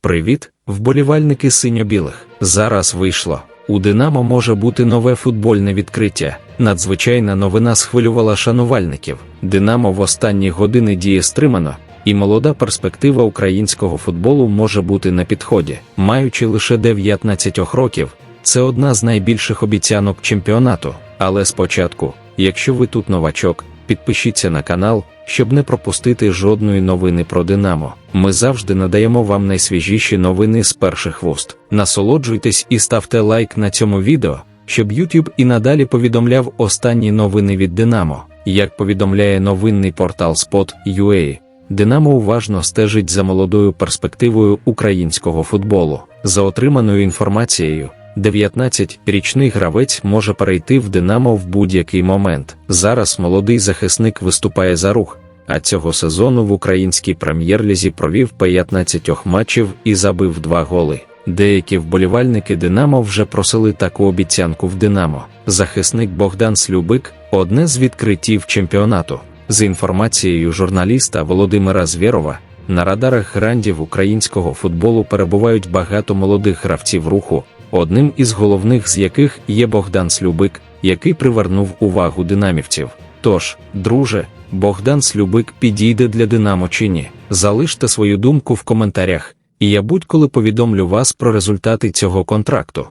Привіт, вболівальники синьо-білих. Зараз вийшло. У Динамо може бути нове футбольне відкриття. Надзвичайна новина схвилювала шанувальників. Динамо в останні години діє стримано, і молода перспектива українського футболу може бути на підході, маючи лише 19 років. Це одна з найбільших обіцянок чемпіонату. Але спочатку, якщо ви тут новачок, підпишіться на канал, щоб не пропустити жодної новини про Динамо. Ми завжди надаємо вам найсвіжіші новини з перших вуст. Насолоджуйтесь і ставте лайк на цьому відео, щоб YouTube і надалі повідомляв останні новини від Динамо. Як повідомляє новинний портал Spot.ua, Динамо уважно стежить за молодою перспективою українського футболу. За отриманою інформацією, 19-річний гравець може перейти в Динамо в будь-який момент. Зараз молодий захисник виступає за рух, а цього сезону в українській прем'єр-лізі провів 15 матчів і забив 2 голи. Деякі вболівальники Динамо вже просили таку обіцянку в Динамо. Захисник Богдан Слюбик одне з відкриттів чемпіонату. За інформацією журналіста Володимира Звєрова, на радарах грандів українського футболу перебувають багато молодих гравців руху, одним із головних з яких є Богдан Слюбик, який привернув увагу динамівців. Тож, друже, Богдан Слюбик підійде для Динамо чи ні? Залиште свою думку в коментарях, і я будь-коли повідомлю вас про результати цього контракту.